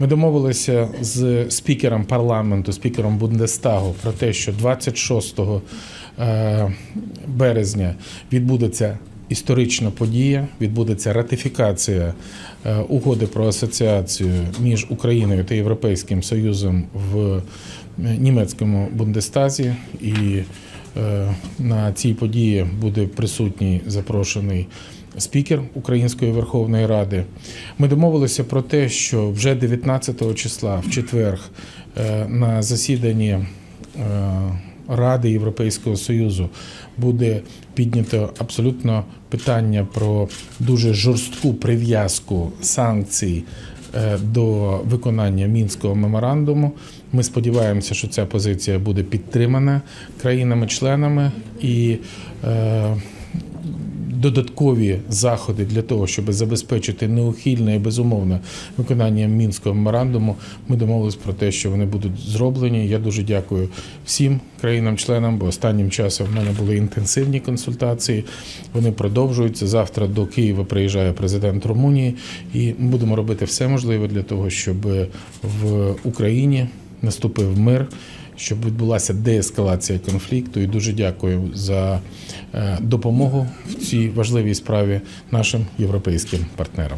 Ми домовилися з спікером парламенту, спікером Бундестагу про те, що 26 е, березня відбудеться історична подія, відбудеться ратифікація е, угоди про асоціацію між Україною та Європейським Союзом в е, німецькому Бундестазі. І на цій події буде присутній запрошений спікер Української Верховної Ради. Ми домовилися про те, що вже 19 числа, в четвер, е, на засіданні е, Ради Європейського Союзу буде піднято абсолютно питання про дуже жорстку прив'язку санкцій е, до виконання мінського меморандуму. Ми сподіваємося, що ця позиція буде підтримана країнами-членами і е, додаткові заходи для того, щоб забезпечити неухильне і безумовне виконання мінського меморандуму. Ми домовились про те, що вони будуть зроблені. Я дуже дякую всім країнам-членам, бо останнім часом в мене були інтенсивні консультації. Вони продовжуються. Завтра до Києва приїжджає президент Румунії, і ми будемо робити все можливе для того, щоб в Україні наступив мир щоб відбулася деескалація конфлікту. І дуже дякую за е, допомогу в цій важливій справі нашим європейським партнерам.